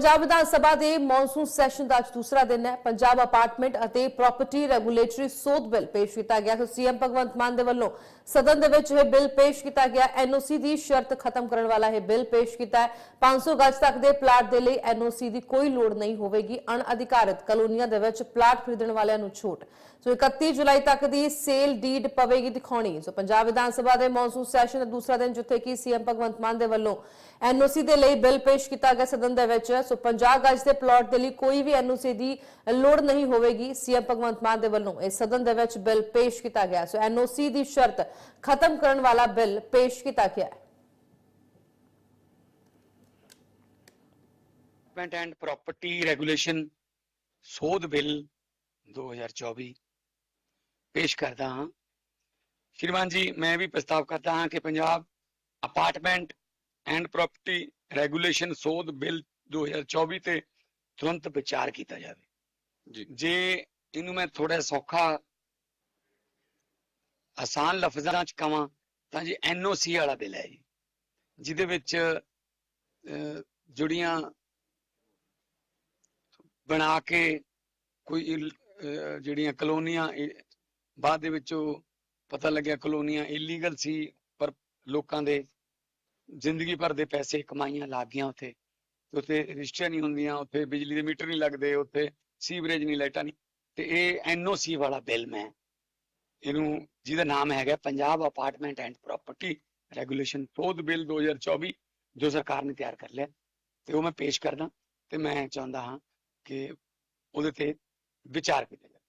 ਪੰਜਾਬ ਵਿਧਾਨ ਸਭਾ ਦੇ monsoon session ਦਾ ਅੱਜ ਦੂਸਰਾ ਦਿਨ ਹੈ। ਪੰਜਾਬ ਅਪਾਰਟਮੈਂਟ ਅਤੇ ਪ੍ਰਾਪਰਟੀ ਰੈਗੂਲੇਟਰੀ ਸੋਧ ਬਿੱਲ ਪੇਸ਼ ਕੀਤਾ ਗਿਆ। ਤੇ ਸੀਐਮ ਭਗਵੰਤ ਮਾਨ ਦੇ ਵੱਲੋਂ ਸਦਨ ਦੇ ਵਿੱਚ ਇਹ ਬਿੱਲ ਪੇਸ਼ ਕੀਤਾ ਗਿਆ। ਐਨਓਸੀ ਦੀ ਸ਼ਰਤ ਖਤਮ ਕਰਨ ਵਾਲਾ ਇਹ ਬਿੱਲ ਪੇਸ਼ ਕੀਤਾ ਹੈ। 500 ਗਜ ਤੱਕ ਦੇ ਪਲਾਟ ਦੇ ਲਈ ਐਨਓਸੀ ਦੀ ਕੋਈ ਲੋੜ ਨਹੀਂ ਹੋਵੇਗੀ। ਅਣਅਧਿਕਾਰਤ ਕਲੋਨੀਆਂ ਦੇ ਵਿੱਚ ਪਲਾਟ ਖਰੀਦਣ ਵਾਲਿਆਂ ਨੂੰ ਛੋਟ। ਸੋ 31 ਜੁਲਾਈ ਤੱਕ ਦੀ ਸੇਲ ਡੀਡ ਪਵੇਗੀ ਦਿਖਾਉਣੀ। ਸੋ ਪੰਜਾਬ ਵਿਧਾਨ ਸਭਾ ਦੇ ਮੌਨਸੂਨ ਸੈਸ਼ਨ ਦਾ ਦੂਸਰਾ ਦਿਨ, ਜਿੱਥੇ ਕਿ ਸੀਐਮ ਭਗਵੰਤ ਮਾਨ ਦੇ ਵੱਲੋਂ ਐਨਓਸੀ ਦੇ ਲਈ ਬਿੱਲ ਪੇਸ਼ ਕੀਤਾ ਗਿਆ ਸਦਨ ਦੇ ਵਿੱਚ। ਸੋ 50 ਗਜ ਦੇ ਪਲਾਟ ਦੇ ਲਈ ਕੋਈ ਵੀ ਐਨਓਸੀ ਦੀ ਲੋੜ ਨਹੀਂ ਹੋਵੇਗੀ। ਸੀਐਮ ਭਗਵੰਤ ਮਾਨ ਦੇ ਵੱਲੋਂ ਇਸ ਸਦਨ ਦੇ ਵਿੱਚ ਬਿੱਲ ਪੇਸ਼ ਕੀਤਾ ਗਿਆ। ਸੋ ਐਨਓਸੀ ਦੀ ਸ਼ਰਤ ਖਤਮ ਕਰਨ ਵਾਲਾ ਬਿੱਲ ਪੇਸ਼ ਕੀਤਾ ਗਿਆ ਹੈ। ਡਿਵੈਲਪਮੈਂਟ ਐਂਡ ਪ੍ਰਾਪਰਟੀ ਰੈਗੂਲੇਸ਼ਨ ਸੋਧ ਬਿੱਲ 2024 ਪੇਸ਼ ਕਰਦਾ ਹਾਂ। ਸ਼੍ਰੀਮਾਨ ਜੀ, ਮੈਂ ਵੀ ਪ੍ਰਸਤਾਵ ਕਰਦਾ ਹਾਂ ਕਿ Punjab apartment and property regulation ਸੋਧ ਬਿੱਲ 2024 ਤੇ ਤੁਰੰਤ ਵਿਚਾਰ ਕੀਤਾ ਜਾਵੇ। ਜੀ। ਜੇ ਇਹਨੂੰ ਮੈਂ ਥੋੜਾ ਸੌਖਾ ਆਸਾਨ ਲਫ਼ਜ਼ਾਂ ਚ ਕਵਾਂ ਤਾਂ ਜੀ ਐਨਓਸੀ ਵਾਲਾ ਬਿੱਲ ਹੈ ਜੀ ਜਿਹਦੇ ਵਿੱਚ ਜੁੜੀਆਂ ਬਣਾ ਕੇ ਕੋਈ ਜਿਹੜੀਆਂ ਕਲੋਨੀਆਂ ਬਾਅਦ ਦੇ ਵਿੱਚ ਉਹ ਪਤਾ ਲੱਗਿਆ ਕਲੋਨੀਆਂ ਇਲੀਗਲ ਸੀ ਪਰ ਲੋਕਾਂ ਦੇ ਜ਼ਿੰਦਗੀ ਭਰ ਦੇ ਪੈਸੇ ਕਮਾਈਆਂ ਲੱਗ ਗਈਆਂ ਉੱਥੇ। ਤੇ ਉੱਥੇ ਰਜਿਸਟਰੀਆਂ ਨਹੀਂ ਹੁੰਦੀਆਂ, ਉੱਥੇ ਬਿਜਲੀ ਦੇ ਮੀਟਰ ਨਹੀਂ ਲੱਗਦੇ, ਉੱਥੇ ਸੀਵਰੇਜ ਨਹੀਂ, ਲਾਈਟਾਂ ਨਹੀਂ। ਤੇ ਇਹ ਐਨਓਸੀ ਵਾਲਾ ਬਿੱਲ ਮੈਂ ਇਹਨੂੰ, ਜਿਹਦਾ ਨਾਮ ਹੈਗਾ Punjab apartment and property regulation ਸੋਧ ਬਿੱਲ 2024 ਜੋ ਸਰਕਾਰ ਨੇ ਤਿਆਰ ਕਰ ਲਿਆ। ਤੇ ਉਹ ਮੈਂ ਪੇਸ਼ ਕਰਦਾ ਤੇ ਮੈਂ ਚਾਹੁੰਦਾ ਹਾਂ ਕਿ ਉਹਦੇ ਤੇ ਵਿਚਾਰ ਕੀਤਾ ਜਾਵੇ